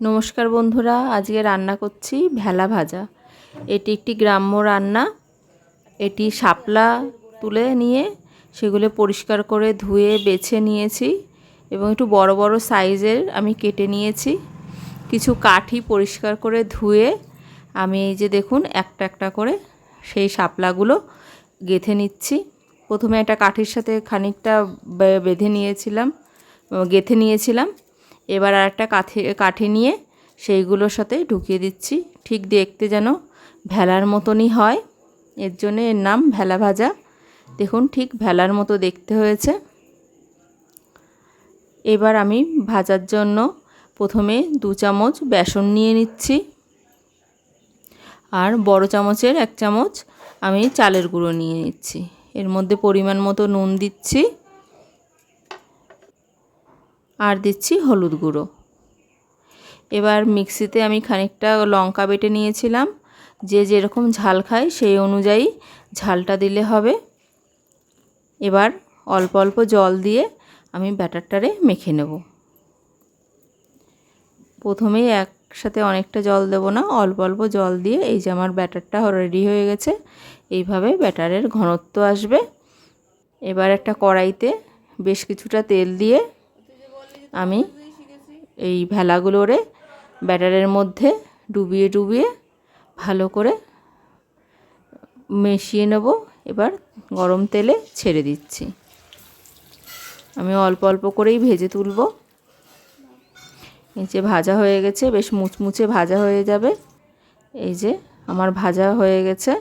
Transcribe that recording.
নমস্কার বন্ধুরা, আজকে রান্না করছি ভেলা ভাজা। এটি একটি গ্রাম্য রান্না। এটি শাপলা তুলে নিয়ে সেগুলো পরিষ্কার করে ধুয়ে বেছে নিয়েছি এবং একটু বড় বড় সাইজের আমি কেটে নিয়েছি। কিছু কাঠি পরিষ্কার করে ধুয়ে আমি এই যে দেখুন, একটা একটা করে সেই শাপলাগুলো গেঁথে নিচ্ছি। প্রথমে একটা কাঠির সাথে খানিকটা বেঁধে নিয়েছিলাম, গেঁথে নিয়েছিলাম। এবার আর একটা কাঠি কাঠি নিয়ে সেইগুলোর সাথে ঢুকিয়ে দিচ্ছি। ঠিক দেখতে যেন ভেলার মতনই হয়। এর জন্য এর নাম ভেলা ভাজা। দেখুন, ঠিক ভেলার মতো দেখতে হয়েছে। এবার আমি ভাজার জন্য প্রথমে দু চামচ বেসন নিয়ে নিচ্ছি। আর বড় চামচের এক চামচ আমি চালের গুঁড়ো নিয়ে নিচ্ছি। এর মধ্যে পরিমাণ মতো নুন দিচ্ছি। আর দিচ্ছি হলুদ গুঁড়ো। এবার মিক্সিতে আমি খানিকটা লঙ্কা বেটে নিয়েছিলাম। যে যেরকম ঝাল খায় সেই অনুযায়ী ঝালটা দিলে হবে। এবার অল্প অল্প জল দিয়ে আমি ব্যাটারটারে মেখে নেব। প্রথমেই একসাথে অনেকটা জল দেবো না, অল্প অল্প জল দিয়ে এই যে আমার ব্যাটারটা রেডি হয়ে গেছে, এইভাবে ব্যাটারের ঘনত্ব আসবে। এবার একটা কড়াইতে বেশ কিছুটা তেল দিয়ে আমি এই ভেলাগুলোরে ব্যাটারের মধ্যে ডুবিয়ে ডুবিয়ে ভালো করে মিশিয়ে নেব। এবার গরম তেলে ছেড়ে দিচ্ছি। আমি অল্প অল্প করেই ভেজে তুলব। এই যে ভাজা হয়ে গেছে, বেশ মুচমুচে ভাজা হয়ে যাবে। এই যে আমার ভাজা হয়ে গেছে।